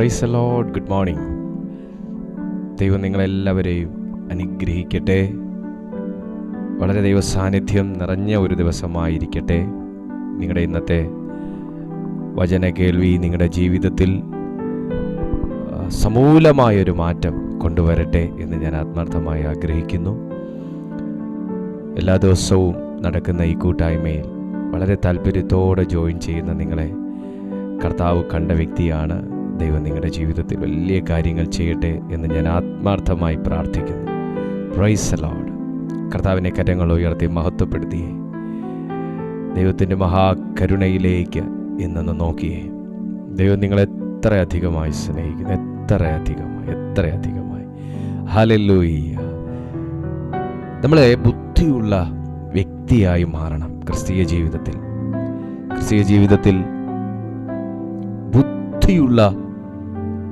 Price allowed good morning ദൈവം നിങ്ങളെല്ലാവരെയും അനുഗ്രഹിക്കട്ടെ. വളരെ ദൈവ സാന്നിധ്യം നിറഞ്ഞ ഒരു ദിവസമായിരിക്കട്ടെ. നിങ്ങളുടെ ഇന്നത്തെ വചന കേൾവി നിങ്ങളുടെ ജീവിതത്തിൽ സമൂലമായൊരു മാറ്റം കൊണ്ടുവരട്ടെ എന്ന് ഞാൻ ആത്മാർത്ഥമായി ആഗ്രഹിക്കുന്നു. എല്ലാ ദിവസവും നടക്കുന്ന ഈ കൂട്ടായ്മയിൽ വളരെ താല്പര്യത്തോടെ ജോയിൻ ചെയ്യുന്ന നിങ്ങളെ കർത്താവ് കണ്ട വ്യക്തിയാണ് ദൈവം നിങ്ങളുടെ ജീവിതത്തിൽ വലിയ കാര്യങ്ങൾ ചെയ്യട്ടെ എന്ന് ഞാൻ ആത്മാർത്ഥമായി പ്രാർത്ഥിക്കുന്നു. പ്രൈസ് അലോഡ് കർത്താവിനെ കരങ്ങൾ ഉയർത്തി മഹത്വപ്പെടുത്തിയേ. ദൈവത്തിന്റെ മഹാകരുണയിലേക്ക് ഇന്നൊന്ന് നോക്കിയേ. ദൈവം നിങ്ങളെ എത്ര സ്നേഹിക്കുന്നു എത്ര അധികമായി എത്ര ഹലല്ലൂയ്യ നമ്മളെ ബുദ്ധിയുള്ള വ്യക്തിയായി മാറണം ക്രിസ്തീയ ജീവിതത്തിൽ. ക്രിസ്തീയ ജീവിതത്തിൽ ബുദ്ധിയുള്ള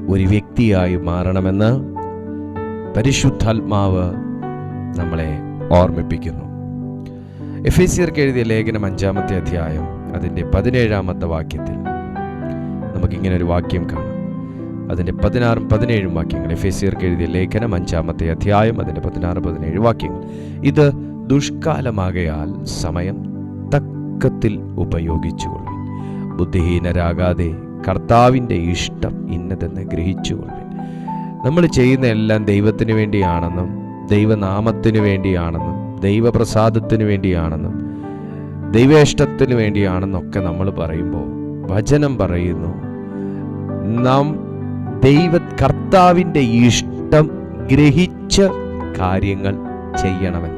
ഒരു വ്യക്തിയായി മാറണമെന്ന് പരിശുദ്ധാത്മാവ് നമ്മളെ ഓർമ്മിപ്പിക്കുന്നു. എഫ് എസ് സിയർക്ക് എഴുതിയ ലേഖനം അഞ്ചാമത്തെ അധ്യായം അതിന്റെ പതിനേഴാമത്തെ വാക്യത്തിൽ നമുക്കിങ്ങനെ ഒരു വാക്യം കാണാം. അതിന്റെ പതിനാറും പതിനേഴും വാക്യങ്ങൾ എഫ് എസ് സിയർക്ക് എഴുതിയ ലേഖനം അഞ്ചാമത്തെ അധ്യായം അതിന്റെ പതിനാറ് പതിനേഴ് വാക്യങ്ങൾ. ഇത് ദുഷ്കാലമാകയാൽ സമയം തക്കത്തിൽ ഉപയോഗിച്ചുകൊള്ളു ബുദ്ധിഹീനരാകാതെ കർത്താവിന്റെ ഇഷ്ടം ഇന്നതെന്ന് ഗ്രഹിച്ചുകൊള്ളുവിൻ നമ്മൾ ചെയ്യുന്ന എല്ലാം ദൈവത്തിന് വേണ്ടിയാണെന്നും ദൈവനാമത്തിന് വേണ്ടിയാണെന്നും ദൈവപ്രസാദത്തിന് വേണ്ടിയാണെന്നും ദൈവേഷ്ടത്തിന് വേണ്ടിയാണെന്നൊക്കെ നമ്മൾ പറയുമ്പോൾ വചനം പറയുന്നു നാം ദൈവ കർത്താവിന്റെ ഇഷ്ടം ഗ്രഹിച്ച് കാര്യങ്ങൾ ചെയ്യണമെന്ന്.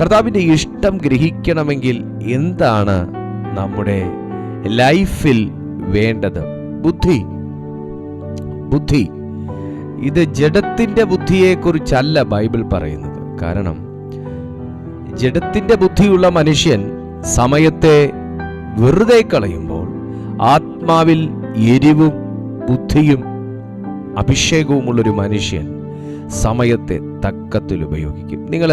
കർത്താവിന്റെ ഇഷ്ടം ഗ്രഹിക്കണമെങ്കിൽ എന്താണ് നമ്മുടെ ലൈഫിൽ വേണ്ടത്. ബുദ്ധി. ബുദ്ധി. ഇത് ജഡത്തിന്റെ ബുദ്ധിയെക്കുറിച്ചല്ല ബൈബിൾ പറയുന്നത്. കാരണം ജഡത്തിന്റെ ബുദ്ധിയുള്ള മനുഷ്യൻ സമയത്തെ വെറുതെ കളയുമ്പോൾ ആത്മാവിൽ എരിവും ബുദ്ധിയും അഭിഷേകവുമുള്ളൊരു മനുഷ്യൻ സമയത്തെ തക്കത്തിൽ ഉപയോഗിക്കും. നിങ്ങൾ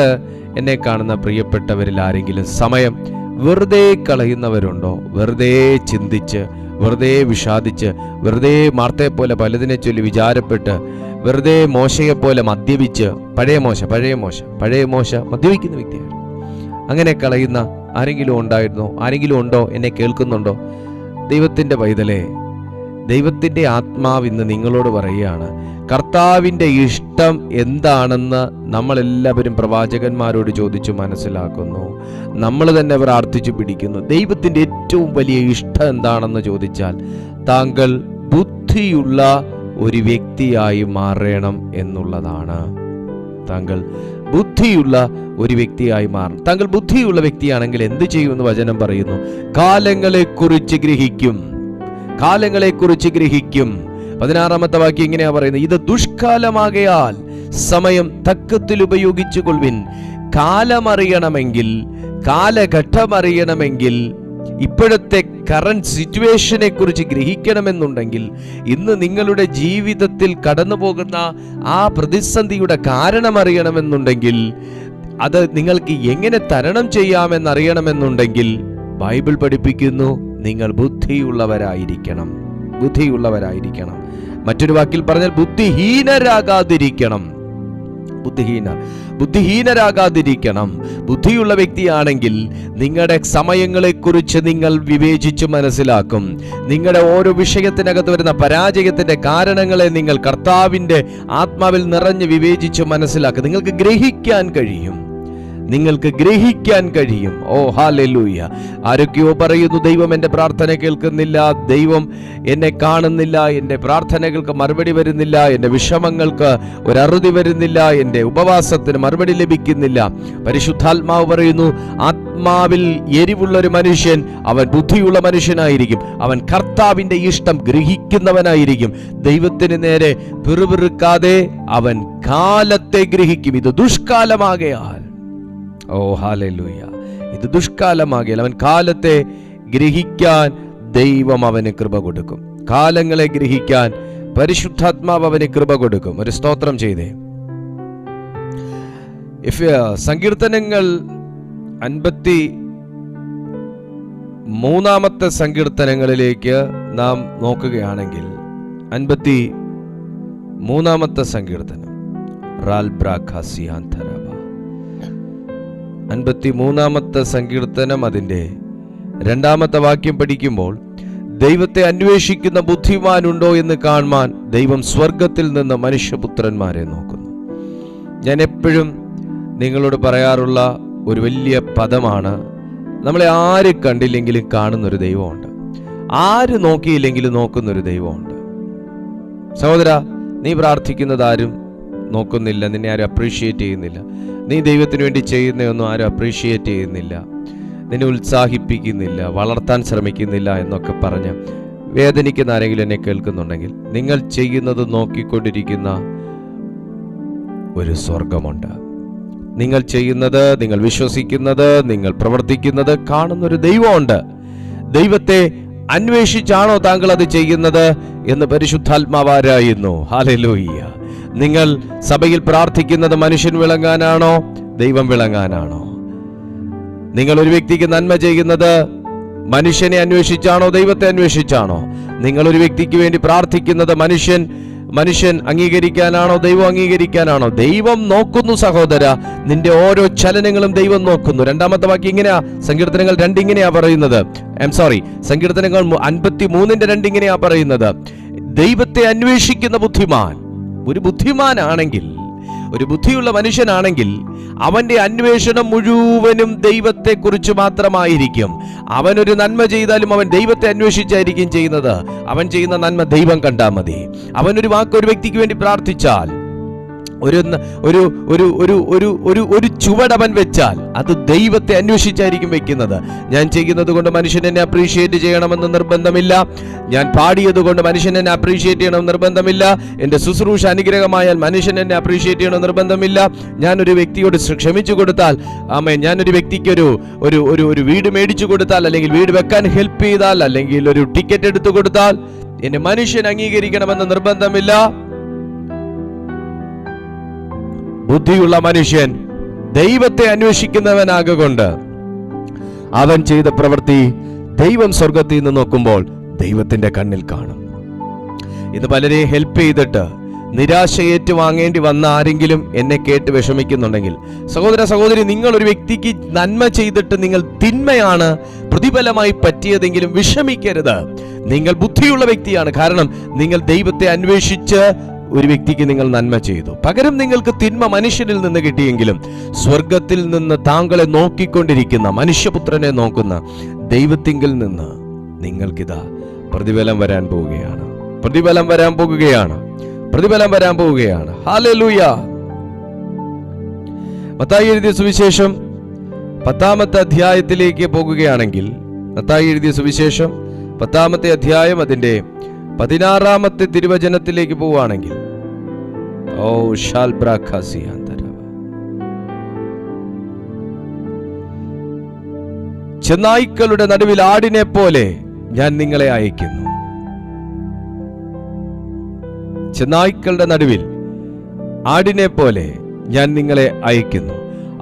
എന്നെ കാണുന്ന പ്രിയപ്പെട്ടവരിൽ ആരെങ്കിലും സമയം വെറുതെ കളയുന്നവരുണ്ടോ? വെറുതെ ചിന്തിച്ച് വെറുതെ വിഷാദിച്ച് വെറുതെ മാർത്തയെപ്പോലെ പോലെ പലതിനെ ചൊല്ലി വിചാരപ്പെട്ട് വെറുതെ മോശയെപ്പോലെ മദ്യപിച്ച് പഴയ മോശ പഴയ മോശ പഴയ മോശ മദ്യപിക്കുന്ന വ്യക്തിയാണ്. അങ്ങനെ കളയുന്ന ആരെങ്കിലും ഉണ്ടായിരുന്നോ? ആരെങ്കിലും ഉണ്ടോ? എന്നെ കേൾക്കുന്നുണ്ടോ? ദൈവത്തിന്റെ പൈതലേ ദൈവത്തിന്റെ ആത്മാവ് ഇന്ന് നിങ്ങളോട് പറയുകയാണ് കർത്താവിന്റെ ഇഷ്ടം എന്താണെന്ന് നമ്മളെല്ലാവരും പ്രവാചകന്മാരോട് ചോദിച്ചു മനസ്സിലാക്കുന്നു. നമ്മൾ തന്നെ പ്രാർത്ഥിച്ചു പിടിക്കുന്നു. ദൈവത്തിന്റെ ഏറ്റവും വലിയ ഇഷ്ടം എന്താണെന്ന് ചോദിച്ചാൽ താങ്കൾ ബുദ്ധിയുള്ള ഒരു വ്യക്തിയായി മാറണം എന്നുള്ളതാണ്. താങ്കൾ ബുദ്ധിയുള്ള ഒരു വ്യക്തിയായി മാറണം താങ്കൾ ബുദ്ധിയുള്ള വ്യക്തിയാണെങ്കിൽ എന്ത് ചെയ്യുമെന്ന് വചനം പറയുന്നു? കാലങ്ങളെക്കുറിച്ച് ഗ്രഹിക്കും. കാലങ്ങളെക്കുറിച്ച് ഗ്രഹിക്കും. പതിനാറാമത്തെ വാക്യം ഇങ്ങനെയാ പറയുന്നത്. ഇത് ദുഷ്കാലമാകയാൽ സമയം തക്കത്തിൽ ഉപയോഗിച്ചു കൊള്ളുവിൻ കാലമറിയണമെങ്കിൽ കാലഘട്ടമറിയണമെങ്കിൽ ഇപ്പോഴത്തെ കറണ്ട് സിറ്റുവേഷനെ കുറിച്ച് ഗ്രഹിക്കണമെന്നുണ്ടെങ്കിൽ ഇന്ന് നിങ്ങളുടെ ജീവിതത്തിൽ കടന്നു പോകുന്ന ആ പ്രതിസന്ധിയുടെ കാരണം അറിയണമെന്നുണ്ടെങ്കിൽ അത് നിങ്ങൾക്ക് എങ്ങനെ തരണം ചെയ്യാമെന്നറിയണമെന്നുണ്ടെങ്കിൽ ബൈബിൾ പഠിപ്പിക്കുന്നു. നിങ്ങൾ ബുദ്ധിയുള്ളവരായിരിക്കണം. ബുദ്ധിയുള്ളവരായിരിക്കണം. മറ്റൊരു വാക്കിൽ പറഞ്ഞാൽ ബുദ്ധിഹീനരാകാതിരിക്കണം. ബുദ്ധിഹീന ബുദ്ധിഹീനരാകാതിരിക്കണം. ബുദ്ധിയുള്ള വ്യക്തിയാണെങ്കിൽ നിങ്ങളുടെ സമയങ്ങളെക്കുറിച്ച് നിങ്ങൾ വിവേചിച്ച് മനസ്സിലാക്കും. നിങ്ങളുടെ ഓരോ വിഷയത്തിനകത്ത് വരുന്ന പരാജയത്തിന്റെ കാരണങ്ങളെ നിങ്ങൾ കർത്താവിന്റെ ആത്മാവിൽ നിറഞ്ഞ് വിവേചിച്ച് മനസ്സിലാക്കും. നിങ്ങൾക്ക് ഗ്രഹിക്കാൻ കഴിയും. നിങ്ങൾക്ക് ഗ്രഹിക്കാൻ കഴിയും. ഓ ഹാലെലൂയ ആരൊക്കെയോ പറയുന്നു ദൈവം എന്റെ പ്രാർത്ഥന കേൾക്കുന്നില്ല. ദൈവം എന്നെ കാണുന്നില്ല. എന്റെ പ്രാർത്ഥനകൾക്ക് മറുപടി വരുന്നില്ല. എന്റെ വിഷമങ്ങൾക്ക് ഒരറുതി വരുന്നില്ല. എന്റെ ഉപവാസത്തിന് മറുപടി ലഭിക്കുന്നില്ല. പരിശുദ്ധാത്മാവ് പറയുന്നു ആത്മാവിൽ എരിവുള്ള ഒരു മനുഷ്യൻ അവൻ ബുദ്ധിയുള്ള മനുഷ്യനായിരിക്കും. അവൻ കർത്താവിന്റെ ഇഷ്ടം ഗ്രഹിക്കുന്നവനായിരിക്കും. ദൈവത്തിന് നേരെ പിറുപിറുക്കാതെ അവൻ കാലത്തെ ഗ്രഹിക്കും. ഇത് ദുഷ്കാലമാകയാൽ. ഓ ഹാലൂയ ഇത് ദുഷ്കാലമാകിയാൽ അവൻ കാലത്തെ ഗ്രഹിക്കാൻ ദൈവം അവന് കൃപ കൊടുക്കും. കാലങ്ങളെ ഗ്രഹിക്കാൻ പരിശുദ്ധാത്മാവ് അവന് കൃപ കൊടുക്കും. ഒരു സ്തോത്രം ചെയ്തേ. സങ്കീർത്തനങ്ങൾ അൻപത്തി മൂന്നാമത്തെ സങ്കീർത്തനങ്ങളിലേക്ക് നാം നോക്കുകയാണെങ്കിൽ അൻപത്തി മൂന്നാമത്തെ സങ്കീർത്തനം. റാൽബ്രാഖാസിയാന്തരവ അൻപത്തി മൂന്നാമത്തെ സങ്കീർത്തനം അതിന്റെ. രണ്ടാമത്തെ വാക്യം പഠിക്കുമ്പോൾ ദൈവത്തെ അന്വേഷിക്കുന്ന ബുദ്ധിമാനുണ്ടോ എന്ന് കാണുവാൻ ദൈവം സ്വർഗത്തിൽ നിന്ന് മനുഷ്യപുത്രന്മാരെ നോക്കുന്നു. ഞാൻ എപ്പോഴും നിങ്ങളോട് പറയാറുള്ള ഒരു വലിയ പദമാണ് നമ്മളെ ആര് കണ്ടില്ലെങ്കിലും കാണുന്നൊരു ദൈവമുണ്ട്. ആര് നോക്കിയില്ലെങ്കിലും നോക്കുന്നൊരു ദൈവമുണ്ട്. സഹോദര നീ പ്രാർത്ഥിക്കുന്നത് ആരും നോക്കുന്നില്ല നിന്നെ ആരും അപ്രീഷിയേറ്റ് ചെയ്യുന്നില്ല. നീ ദൈവത്തിന് വേണ്ടി ചെയ്യുന്നതൊന്നും ആരും അപ്രീഷിയേറ്റ് ചെയ്യുന്നില്ല. നിന്നെ ഉത്സാഹിപ്പിക്കുന്നില്ല വളർത്താൻ ശ്രമിക്കുന്നില്ല എന്നൊക്കെ പറഞ്ഞ് വേദനിക്കുന്ന ആരെങ്കിലും എന്നെ കേൾക്കുന്നുണ്ടെങ്കിൽ നിങ്ങൾ ചെയ്യുന്നത് നോക്കിക്കൊണ്ടിരിക്കുന്ന ഒരു സ്വർഗമുണ്ട് നിങ്ങൾ ചെയ്യുന്നത് നിങ്ങൾ വിശ്വസിക്കുന്നത് നിങ്ങൾ പ്രവർത്തിക്കുന്നത് കാണുന്നൊരു ദൈവമുണ്ട്. ദൈവത്തെ അന്വേഷിച്ചാണോ താങ്കൾ അത് ചെയ്യുന്നത് എന്ന് പരിശുദ്ധാത്മാവാരായിരുന്നു ഹാലലൂയ്യ നിങ്ങൾ സഭയിൽ പ്രാർത്ഥിക്കുന്നത് മനുഷ്യൻ വിളങ്ങാനാണോ ദൈവം വിളങ്ങാനാണോ? നിങ്ങൾ ഒരു വ്യക്തിക്ക് നന്മ ചെയ്യുന്നത് മനുഷ്യനെ അന്വേഷിച്ചാണോ ദൈവത്തെ അന്വേഷിച്ചാണോ? നിങ്ങൾ ഒരു വ്യക്തിക്ക് വേണ്ടി പ്രാർത്ഥിക്കുന്നത് മനുഷ്യൻ മനുഷ്യൻ അംഗീകരിക്കാനാണോ ദൈവം അംഗീകരിക്കാനാണോ? ദൈവം നോക്കുന്നു സഹോദര നിന്റെ ഓരോ ചലനങ്ങളും ദൈവം നോക്കുന്നു. രണ്ടാമത്തെ വാക്യം ഇങ്ങനെയാ സങ്കീർത്തനങ്ങൾ രണ്ടിങ്ങനെയാ പറയുന്നത്. ഐ സോറി സങ്കീർത്തനങ്ങൾ അൻപത്തി മൂന്നിന്റെ രണ്ടിങ്ങനെയാ പറയുന്നത്. ദൈവത്തെ അന്വേഷിക്കുന്ന ബുദ്ധിമാൻ ഒരു ബുദ്ധിമാനാണെങ്കിൽ ഒരു ബുദ്ധിയുള്ള മനുഷ്യനാണെങ്കിൽ അവന്റെ അന്വേഷണം മുഴുവനും ദൈവത്തെക്കുറിച്ച് മാത്രമായിരിക്കും. അവനൊരു നന്മ ചെയ്താലും അവൻ ദൈവത്തെ അന്വേഷിച്ചായിരിക്കും ചെയ്യുന്നത്. അവൻ ചെയ്യുന്ന നന്മ ദൈവം കണ്ടാൽ മതി. അവനൊരു വാക്ക് ഒരു വ്യക്തിക്ക് വേണ്ടി പ്രാർത്ഥിച്ചാൽ ഒരു ഒരു ഒരു ഒരു ഒരു ഒരു ഒരു ചുവടവൻ വെച്ചാൽ അത് ദൈവത്തെ അന്വേഷിച്ചായിരിക്കും വെക്കുന്നത്. ഞാൻ ചെയ്യുന്നത് കൊണ്ട് മനുഷ്യൻ എന്നെ അപ്രീഷിയേറ്റ് ചെയ്യണമെന്ന് നിർബന്ധമില്ല. ഞാൻ പാടിയത് കൊണ്ട് മനുഷ്യൻ എന്നെ അപ്രീഷിയേറ്റ് ചെയ്യണമെന്ന് നിർബന്ധമില്ല. എന്റെ ശുശ്രൂഷ അനുഗ്രഹമായാൽ മനുഷ്യൻ എന്നെ അപ്രീഷിയേറ്റ് ചെയ്യണമെന്ന് നിർബന്ധമില്ല. ഞാനൊരു വ്യക്തിയോട് ക്ഷമിച്ചു കൊടുത്താൽ ആമേ ഞാനൊരു വ്യക്തിക്ക് ഒരു ഒരു ഒരു ഒരു വീട് മേടിച്ചു കൊടുത്താൽ അല്ലെങ്കിൽ വീട് വെക്കാൻ ഹെൽപ്പ് ചെയ്താൽ അല്ലെങ്കിൽ ഒരു ടിക്കറ്റ് എടുത്തു കൊടുത്താൽ എന്നെ മനുഷ്യൻ അംഗീകരിക്കണമെന്ന് നിർബന്ധമില്ല. ബുദ്ധിയുള്ള മനുഷ്യൻ ദൈവത്തെ അന്വേഷിക്കുന്നവനാകൊണ്ട് അവൻ ചെയ്ത പ്രവൃത്തി ദൈവം സ്വർഗത്തിൽ നിന്ന് നോക്കുമ്പോൾ ദൈവത്തിന്റെ കണ്ണിൽ കാണും. ഇത് പലരെയും ഹെൽപ്പ് ചെയ്തിട്ട് നിരാശ ഏറ്റുവാങ്ങേണ്ടി വന്ന ആരെങ്കിലും എന്നെ കേട്ട് വിഷമിക്കുന്നുണ്ടെങ്കിൽ സഹോദര സഹോദരി നിങ്ങൾ ഒരു വ്യക്തിക്ക് നന്മ ചെയ്തിട്ട് നിങ്ങൾ തിന്മയാണ് പ്രതിഫലമായി പറ്റിയതെങ്കിലും വിഷമിക്കരുത്. നിങ്ങൾ ബുദ്ധിയുള്ള വ്യക്തിയാണ്. കാരണം നിങ്ങൾ ദൈവത്തെ അന്വേഷിച്ച് ഒരു വ്യക്തിക്ക് നിങ്ങൾ നന്മ ചെയ്തു. പകരം നിങ്ങൾക്ക് തിന്മ മനുഷ്യനിൽ നിന്ന് കിട്ടിയെങ്കിലും സ്വർഗത്തിൽ നിന്ന് താങ്കളെ നോക്കിക്കൊണ്ടിരിക്കുന്ന മനുഷ്യപുത്രനെ നോക്കുന്ന ദൈവത്തിങ്കിൽ നിന്ന് നിങ്ങൾക്കിതാ പ്രതിഫലം വരാൻ പോവുകയാണ്. പ്രതിഫലം വരാൻ പോകുകയാണ് പ്രതിഫലം വരാൻ പോവുകയാണ്. മത്തായി എഴുതിയ സുവിശേഷം പത്താമത്തെ അധ്യായത്തിലേക്ക് പോകുകയാണെങ്കിൽ മത്തായി എഴുതിയ സുവിശേഷം പത്താമത്തെ അധ്യായം അതിന്റെ പതിനാറാമത്തെ തിരുവചനത്തിലേക്ക് പോവുകയാണെങ്കിൽ ഓ ബ്രാഖാസിയാന്തരവ. ചെന്നായ്ക്കളുടെ നടുവിൽ ആടിനെ പോലെ ഞാൻ നിങ്ങളെ അയക്കുന്നു. ചെന്നായ്ക്കളുടെ നടുവിൽ ആടിനെ പോലെ ഞാൻ നിങ്ങളെ അയക്കുന്നു.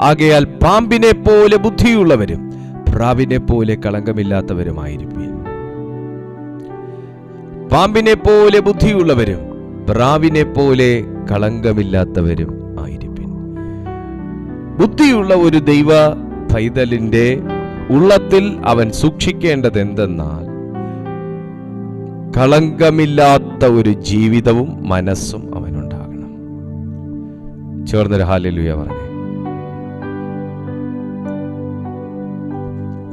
ആകയാൽ പാമ്പിനെ പോലെ ബുദ്ധിയുള്ളവരും പ്രാവിനെ പോലെ കളങ്കമില്ലാത്തവരുമായിരിക്കും. പാമ്പിനെ പോലെ ബുദ്ധിയുള്ളവരും പ്രാവിനെ പോലെ കളങ്കമില്ലാത്തവരും ആയിരിപ്പിൻ. ബുദ്ധിയുള്ള ഒരു ദൈവ പൈതലിന്റെ ഉള്ളത്തിൽ അവൻ സൂക്ഷിക്കേണ്ടത് എന്തെന്നാൽ കളങ്കമില്ലാത്ത ഒരു ജീവിതവും മനസ്സും അവനുണ്ടാകണം. ചേർന്നൊരു ഹാലലുയ പറഞ്ഞു.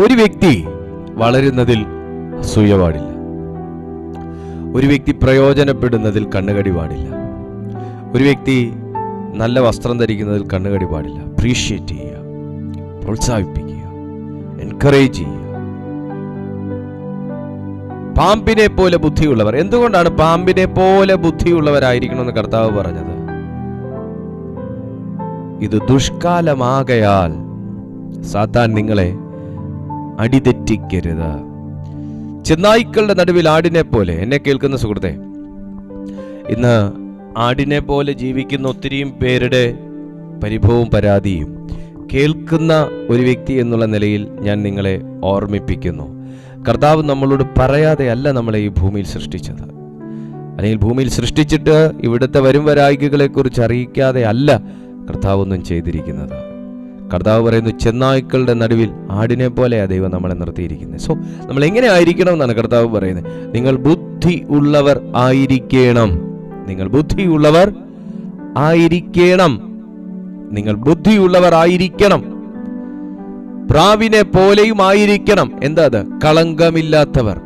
ഒരു വ്യക്തി വളരുന്നതിൽ അസൂയ പാടില്ല ഒരു വ്യക്തി പ്രയോജനപ്പെടുന്നതിൽ കണ്ണുകടി പാടില്ല. ഒരു വ്യക്തി നല്ല വസ്ത്രം ധരിക്കുന്നതിൽ കണ്ണുകടി പാടില്ല. അപ്രീഷിയേറ്റ് ചെയ്യുക. പ്രോത്സാഹിപ്പിക്കുക. എൻകറേജ് ചെയ്യുക. പാമ്പിനെ പോലെ ബുദ്ധിയുള്ളവർ. എന്തുകൊണ്ടാണ് പാമ്പിനെ പോലെ ബുദ്ധിയുള്ളവരായിരിക്കണം എന്ന് കർത്താവ് പറഞ്ഞത്? ഇത് ദുഷ്കാലമാകയാൽ സാത്താൻ നിങ്ങളെ അടിതെറ്റിക്കരുത്. ചെന്നായ്ക്കളുടെ നടുവിൽ ആടിനെ പോലെ എന്നെ കേൾക്കുന്ന സുഹൃത്തെ ഇന്ന് ആടിനെ പോലെ ജീവിക്കുന്ന ഒത്തിരിയും പേരുടെ പരിഭവവും പരാതിയും കേൾക്കുന്ന ഒരു വ്യക്തി എന്നുള്ള നിലയിൽ ഞാൻ നിങ്ങളെ ഓർമ്മിപ്പിക്കുന്നു. കർത്താവ് നമ്മളോട് പറയാതെ അല്ല നമ്മളെ ഈ ഭൂമിയിൽ സൃഷ്ടിച്ചത്. അല്ലെങ്കിൽ ഭൂമിയിൽ സൃഷ്ടിച്ചിട്ട് ഇവിടുത്തെ വരും വരായികളെ കുറിച്ച് അറിയിക്കാതെ അല്ല കർത്താവ് ഒന്നും ചെയ്തിരിക്കുന്നത്. കർത്താവ് പറയുന്നു ചെന്നായ്ക്കളുടെ നടുവിൽ ആടിനെ പോലെയാ ദൈവം നമ്മളെ നിർത്തിയിരിക്കുന്നത് സോ നമ്മൾ എങ്ങനെ ആയിരിക്കണം എന്നാണ് കർത്താവ് പറയുന്നത്. നിങ്ങൾ ബുദ്ധി ഉള്ളവർ ആയിരിക്കണം. നിങ്ങൾ ബുദ്ധിയുള്ളവർ ആയിരിക്കണം. നിങ്ങൾ ബുദ്ധിയുള്ളവർ ആയിരിക്കണം. പ്രാവിനെ പോലെയും ആയിരിക്കണം. എന്താ അത്? കളങ്കമില്ലാത്തവർ.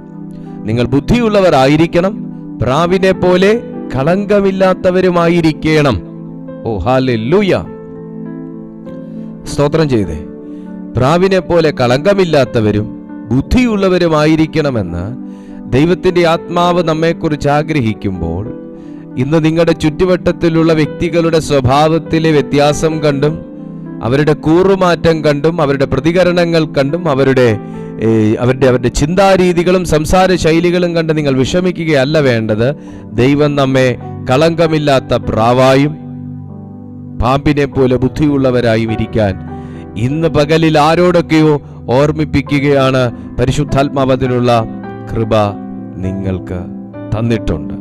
നിങ്ങൾ ബുദ്ധിയുള്ളവർ ആയിരിക്കണം. പ്രാവിനെ പോലെ കളങ്കമില്ലാത്തവരുമായിരിക്കണം. ഓ ഹാലൂയ സ്തോത്രം ചെയ്തേ. പ്രാവിനെ പോലെ കളങ്കമില്ലാത്തവരും ബുദ്ധിയുള്ളവരുമായിരിക്കണമെന്ന് ദൈവത്തിന്റെ ആത്മാവ് നമ്മെക്കുറിച്ച് ആഗ്രഹിക്കുമ്പോൾ ഇന്ന് നിങ്ങളുടെ ചുറ്റുവട്ടത്തിലുള്ള വ്യക്തികളുടെ സ്വഭാവത്തിലെ വ്യത്യാസം കണ്ടും അവരുടെ കൂറുമാറ്റം കണ്ടും അവരുടെ പ്രതികരണങ്ങൾ കണ്ടും അവരുടെ അവരുടെ അവരുടെ ചിന്താരീതികളും സംസാര ശൈലികളും കണ്ട് നിങ്ങൾ വിഷമിക്കുകയല്ല വേണ്ടത്. ദൈവം നമ്മെ കളങ്കമില്ലാത്ത പ്രാവായും പാമ്പിനെ പോലെ ബുദ്ധിയുള്ളവരായും ഇരിക്കാൻ. ഇന്ന് പകലിൽ ആരോടൊക്കെയോ ഓർമ്മിപ്പിക്കുകയാണ് പരിശുദ്ധാത്മാവതിനുള്ള കൃപ നിങ്ങൾക്ക് തന്നിട്ടുണ്ട്.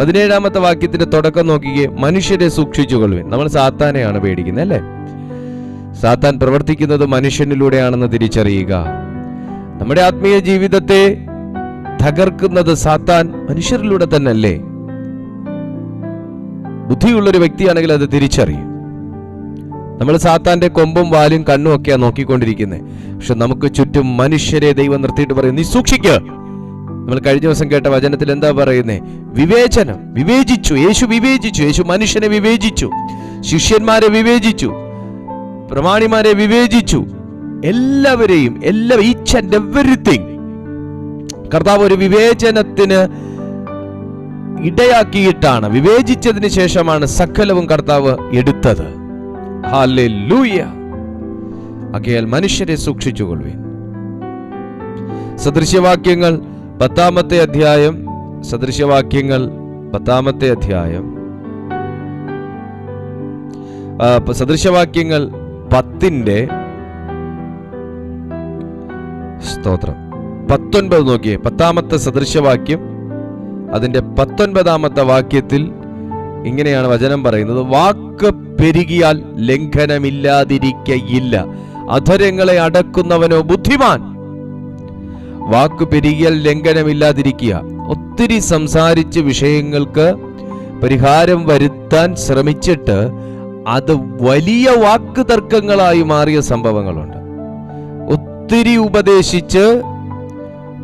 പതിനേഴാമത്തെ വാക്യത്തിന്റെ തുടക്കം നോക്കിക്കേ. മനുഷ്യരെ സൂക്ഷിച്ചുകൊള്ളുവിൻ. നമ്മൾ സാത്താനെയാണ് പേടിക്കുന്നത് അല്ലേ? സാത്താൻ പ്രവർത്തിക്കുന്നത് മനുഷ്യനിലൂടെയാണെന്ന് തിരിച്ചറിയുക. നമ്മുടെ ആത്മീയ ജീവിതത്തെ തകർക്കുന്നത് സാത്താൻ മനുഷ്യരിലൂടെ തന്നെയല്ലേ? ബുദ്ധിയുള്ള ഒരു വ്യക്തിയാണെങ്കിൽ അത് തിരിച്ചറിയും. നമ്മൾ സാത്താന്റെ കൊമ്പും വാലും കണ്ണും ഒക്കെയാണ് നോക്കിക്കൊണ്ടിരിക്കുന്നത് പക്ഷെ നമുക്ക് ചുറ്റും മനുഷ്യരെ ദൈവം നിർത്തിയിട്ട് പറയും നീ സൂക്ഷിക്കുക നമ്മൾ കഴിഞ്ഞ ദിവസം കേട്ട വചനത്തിൽ എന്താ പറയുന്നേ? വിവേചനം. വിവേചിച്ചു. യേശു വിവേചിച്ചു. യേശു മനുഷ്യനെ വിവേചിച്ചു. ശിഷ്യന്മാരെ വിവേചിച്ചു. പ്രമാണിമാരെ വിവേചിച്ചു. എല്ലാവരെയും എല്ലാ ഈച്ച് ആൻഡ് എവറിത്തിങ് കർത്താവ് ഒരു വിവേചനത്തിന് ഇടയാക്കിയിട്ടാണ് വിവേചിച്ചതിന് ശേഷമാണ് സകലവും കർത്താവ് എടുത്തത്. ആകയാൽ മനുഷ്യരെ സൂക്ഷിച്ചുകൊള്ളുവിൻ. സദൃശ്യവാക്യങ്ങൾ പത്താമത്തെ അധ്യായം സദൃശ്യവാക്യങ്ങൾ പത്താമത്തെ അധ്യായം. സദൃശ്യവാക്യങ്ങൾ പത്തിന്റെ സ്തോത്രം. പത്തൊൻപത് നോക്കിയേ പത്താമത്തെ സദൃശ്യവാക്യം അതിന്റെ പത്തൊൻപതാമത്തെ വാക്യത്തിൽ ഇങ്ങനെയാണ് വചനം പറയുന്നത്. വാക്ക് പെരുകിയാൽ ലംഘനമില്ലാതിരിക്കയില്ല. അധരങ്ങളെ അടക്കുന്നവനോ ബുദ്ധിമാൻ. വാക്ക് പെരുകിയാൽ ലംഘനമില്ലാതിരിക്കുക. ഒത്തിരി സംസാരിച്ച് വിഷയങ്ങൾക്ക് പരിഹാരം വരുത്താൻ ശ്രമിച്ചിട്ട് അത് വലിയ വാക്ക് തർക്കങ്ങളായി മാറിയ സംഭവങ്ങളുണ്ട്. ഒത്തിരി ഉപദേശിച്ച്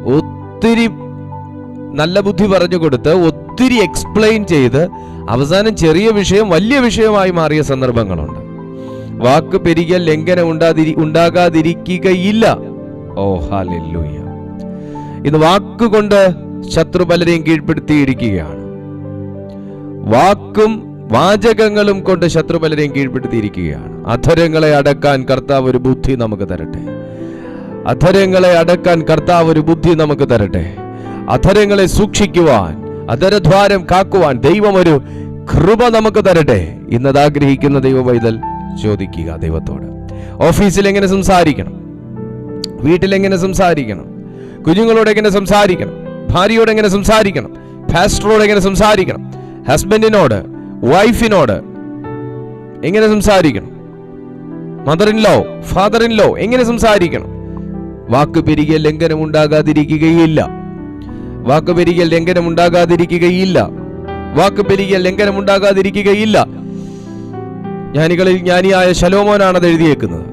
ഒത്തിരി നല്ല ബുദ്ധി പറഞ്ഞു കൊടുത്ത് ഒത്തിരി എക്സ്പ്ലെയിൻ ചെയ്ത് അവസാനം ചെറിയ വിഷയം വലിയ വിഷയമായി മാറിയ സന്ദർഭങ്ങളുണ്ട്. വാക്ക് പെരുകിയ ലംഘനം ഉണ്ടാതിരി ഉണ്ടാകാതിരിക്കുകയില്ല. ഓ ഇന്ന് വാക്കുകൊണ്ട് ശത്രു പലരെയും കീഴ്പ്പെടുത്തിയിരിക്കുകയാണ്. വാക്കും വാചകങ്ങളും കൊണ്ട് ശത്രു പലരെയും കീഴ്പ്പെടുത്തിയിരിക്കുകയാണ്. അധരങ്ങളെ അടക്കാൻ കർത്താവ് ഒരു ബുദ്ധി നമുക്ക് തരട്ടെ. അധരങ്ങളെ അടക്കാൻ കർത്താവ് ഒരു ബുദ്ധി നമുക്ക് തരട്ടെ. അധരങ്ങളെ സൂക്ഷിക്കുവാൻ അധരദ്വാരം കാക്കുവാൻ ദൈവം ഒരു കൃപ നമുക്ക് തരട്ടെ ഇന്നത് ആഗ്രഹിക്കുന്ന ദൈവ പൈതൽ ചോദിക്കുക ദൈവത്തോട്. ഓഫീസിൽ എങ്ങനെ സംസാരിക്കണം? വീട്ടിൽ എങ്ങനെ സംസാരിക്കണം? കുഞ്ഞുങ്ങളോട് എങ്ങനെ സംസാരിക്കണം? ഭാര്യയോട് എങ്ങനെ സംസാരിക്കണം? പാസ്റ്ററോട് എങ്ങനെ സംസാരിക്കണം? ഹസ്ബൻഡിനോട് വൈഫിനോട് എങ്ങനെ സംസാരിക്കണം? Mother in law father in law എങ്ങനെ സംസാരിക്കണം? വാക്ക് പെരുകിയ ലംഘനം ഉണ്ടാകാതിരിക്കുകയില്ല. വാക്ക് പെരുകിയ ലംഘനം ഉണ്ടാകാതിരിക്കുകയില്ല വാക്ക് പെരുകിയ ലംഘനം ഉണ്ടാകാതിരിക്കുകയില്ല ജ്ഞാനികളിൽ ജ്ഞാനിയായ ശലോമോനാണ് അത് എഴുതിയേക്കുന്നത്.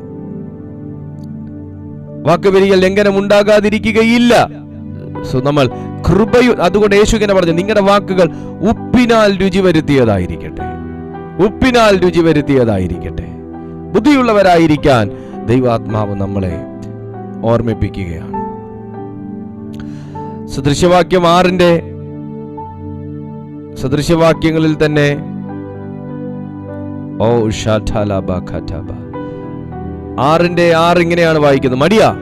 വാക്ക് പെരുകിയ ലംഘനം ഉണ്ടാകാതിരിക്കുകയില്ല സോ നമ്മൾ കൃപയു അതുകൊണ്ട് യേശു ഇങ്ങനെ പറഞ്ഞു നിങ്ങളുടെ വാക്കുകൾ ഉപ്പിനാൽ രുചി വരുത്തിയതായിരിക്കട്ടെ. ഉപ്പിനാൽ രുചി വരുത്തിയതായിരിക്കട്ടെ. ബുദ്ധിയുള്ളവരായിരിക്കാൻ ദൈവാത്മാവ് നമ്മളെ ഓർമ്മിപ്പിക്കുകയാണ്. സദൃശവാക്യം ആറിന്റെ സദൃശവാക്യങ്ങളിൽ തന്നെ ഓ ആറിന്റെ ആറ് ഇങ്ങനെയാണ് വായിക്കുന്നത്. മടിയ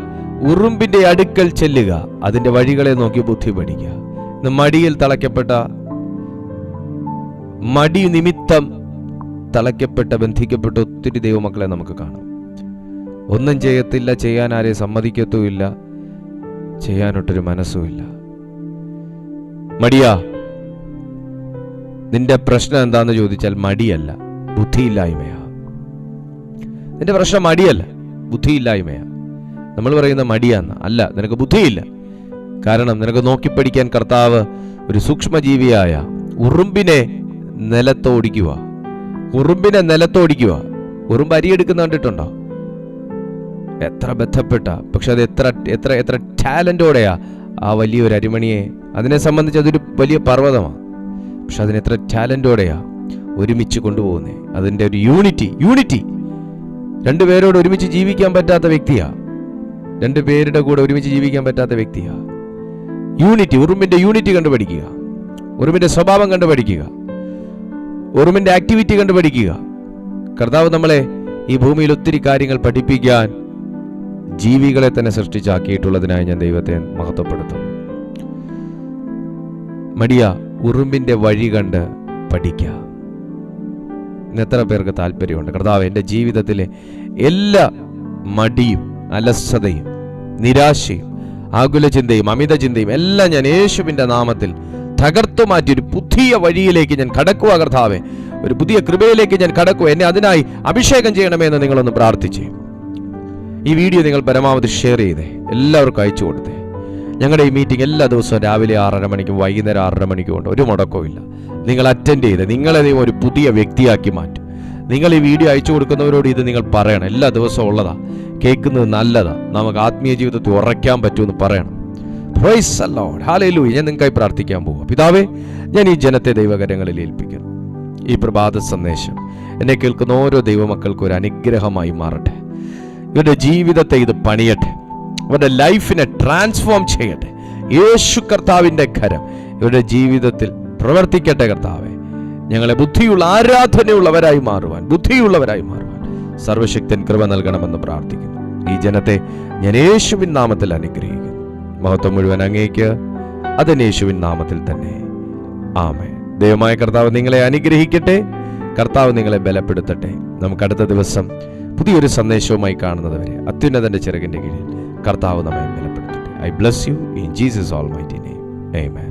ഉറുമ്പിന്റെ അടുക്കൽ ചെല്ലുക അതിന്റെ വഴികളെ നോക്കി ബുദ്ധി പഠിക്കുക ഇന്ന് മടിയിൽ തളയ്ക്കപ്പെട്ട മടി നിമിത്തം തളയ്ക്കപ്പെട്ട ബന്ധിക്കപ്പെട്ട ഒത്തിരി ദൈവമക്കളെ നമുക്ക് കാണാം. ഒന്നും ചെയ്യത്തില്ല ചെയ്യാൻ ആരെ സമ്മതിക്കത്തുമില്ല ചെയ്യാനൊട്ടൊരു മനസ്സുമില്ല. മടിയ. നിന്റെ പ്രശ്നം എന്താന്ന് ചോദിച്ചാൽ മടിയല്ല ബുദ്ധിയില്ലായ്മയാ. നിന്റെ പ്രശ്നം മടിയല്ല ബുദ്ധിയില്ലായ്മയാ. നമ്മൾ പറയുന്ന മടിയാന്ന് അല്ല നിനക്ക് ബുദ്ധിയില്ല. കാരണം നിനക്ക് നോക്കി പഠിക്കാൻ കർത്താവ് ഒരു സൂക്ഷ്മജീവിയായ ഉറുമ്പിനെ നിലത്തോടിക്കുക ഉറുമ്പിനെ നിലത്തോടിക്കുക ഉറുമ്പ് അരിയെടുക്കുന്ന കണ്ടിട്ടുണ്ടോ? എത്ര ബന്ധപ്പെട്ട പക്ഷെ അത് എത്ര എത്ര എത്ര ടാലന്റോടെയാ ആ വലിയൊരു അരിമണിയെ അതിനെ സംബന്ധിച്ച് അതൊരു വലിയ പർവതമാണ് പക്ഷെ അതിനെത്ര ടാലന്റോടെയാണ് ടാലന്റോടെയാ ഒരുമിച്ച് കൊണ്ടുപോകുന്നത് അതിന്റെ ഒരു യൂണിറ്റി യൂണിറ്റി. രണ്ടു പേരോട് ഒരുമിച്ച് ജീവിക്കാൻ പറ്റാത്ത വ്യക്തിയാ. രണ്ടു പേരുടെ കൂടെ ഒരുമിച്ച് ജീവിക്കാൻ പറ്റാത്ത വ്യക്തിയാ. Unity ഉറുമ്പിന്റെ unity കണ്ടുപഠിക്കുക. ഉറുമ്പിന്റെ സ്വഭാവം കണ്ടുപഠിക്കുക. ഉറുമ്പിന്റെ ആക്ടിവിറ്റി കണ്ടുപഠിക്കുക. കർത്താവ് നമ്മളെ ഈ ഭൂമിയിൽ ഒത്തിരി കാര്യങ്ങൾ പഠിപ്പിക്കാൻ ജീവികളെ തന്നെ സൃഷ്ടിച്ചാക്കിയിട്ടുള്ളതിനായി ഞാൻ ദൈവത്തെ മഹത്വപ്പെടുത്തുന്നു. മടിയ ഉറുമ്പിന്റെ വഴി കണ്ട് പഠിക്കുക ഇന്ന് എത്ര പേർക്ക് താല്പര്യമുണ്ട്. കർത്താവ് എന്റെ ജീവിതത്തിലെ എല്ലാ മടിയും അലസതയും നിരാശയും ആകുല ചിന്തയും അമിത ചിന്തയും എല്ലാം ഞാൻ യേശുവിന്റെ നാമത്തിൽ തകർത്തു മാറ്റി ഒരു പുതിയ വഴിയിലേക്ക് ഞാൻ കടക്കുക കർത്താവെ. ഒരു പുതിയ കൃപയിലേക്ക് ഞാൻ കടക്കുക എന്നെ അതിനായി അഭിഷേകം ചെയ്യണമേ എന്ന് നിങ്ങളൊന്ന് പ്രാർത്ഥിച്ചേ. ഈ വീഡിയോ നിങ്ങൾ പരമാവധി ഷെയർ ചെയ്തേ. എല്ലാവർക്കും അയച്ചു കൊടുത്തേ. ഞങ്ങളുടെ ഈ മീറ്റിംഗ് എല്ലാ ദിവസവും രാവിലെ ആറര മണിക്കും വൈകുന്നേരം ആറര മണിക്കും ഉണ്ട്. ഒരു മുടക്കവും ഇല്ല. നിങ്ങൾ അറ്റൻഡ് ചെയ്ത് നിങ്ങളെ ദൈവം ഒരു പുതിയ വ്യക്തിയാക്കി മാറ്റും. നിങ്ങൾ ഈ വീഡിയോ അയച്ചു കൊടുക്കുന്നവരോട് ഇത് നിങ്ങൾ പറയണം. എല്ലാ ദിവസവും ഉള്ളതാ. കേൾക്കുന്നത് നല്ലതാ. നമുക്ക് ആത്മീയ ജീവിതത്തിൽ ഉറയ്ക്കാൻ പറ്റുമെന്ന് പറയണം. പ്രൈസ് അല്ലോഡ് ഹാലയിലൂയ ഞാൻ നിങ്ങൾക്കായി പ്രാർത്ഥിക്കാൻ പോകും പിതാവേ ഞാൻ ഈ ജനത്തെ ദൈവകരങ്ങളിൽ ഏൽപ്പിക്കുന്നു. ഈ പ്രഭാത സന്ദേശം എന്നെ കേൾക്കുന്ന ഓരോ ദൈവമക്കൾക്കും ഒരു അനുഗ്രഹമായി മാറട്ടെ. ഇവരുടെ ജീവിതത്തെ ഇത് പണിയട്ടെ. അവരുടെ ലൈഫിനെ ട്രാൻസ്ഫോം ചെയ്യട്ടെ. യേശു കർത്താവിന്റെ ഖരം ഇവരുടെ ജീവിതത്തിൽ പ്രവർത്തിക്കട്ടെ കർത്താവെ. ഞങ്ങളെ ബുദ്ധിയുള്ള ആരാധനയുള്ളവരായി മാറുവാൻ ബുദ്ധിയുള്ളവരായി മാറുവാൻ സർവശക്തൻ കൃപ നൽകണമെന്ന് പ്രാർത്ഥിക്കുന്നു. ഈ ജനത്തെ ഞാൻ യേശുവിൻ നാമത്തിൽ അനുഗ്രഹിക്കുന്നു. മഹത്വം മുഴുവൻ അങ്ങേക്ക് അതിന് യേശുവിൻ നാമത്തിൽ തന്നെ. ആമേ ദൈവമായ കർത്താവ് നിങ്ങളെ അനുഗ്രഹിക്കട്ടെ. കർത്താവ് നിങ്ങളെ ബലപ്പെടുത്തട്ടെ. നമുക്ക് അടുത്ത ദിവസം പുതിയൊരു സന്ദേശവുമായി കാണുന്നതുവരെ അത്യുന്നതന്റെ ചിറകിന്റെ കീഴിൽ കർത്താവ് നമ്മെ ബലപ്പെടുത്തട്ടെ I bless you in Jesus almighty name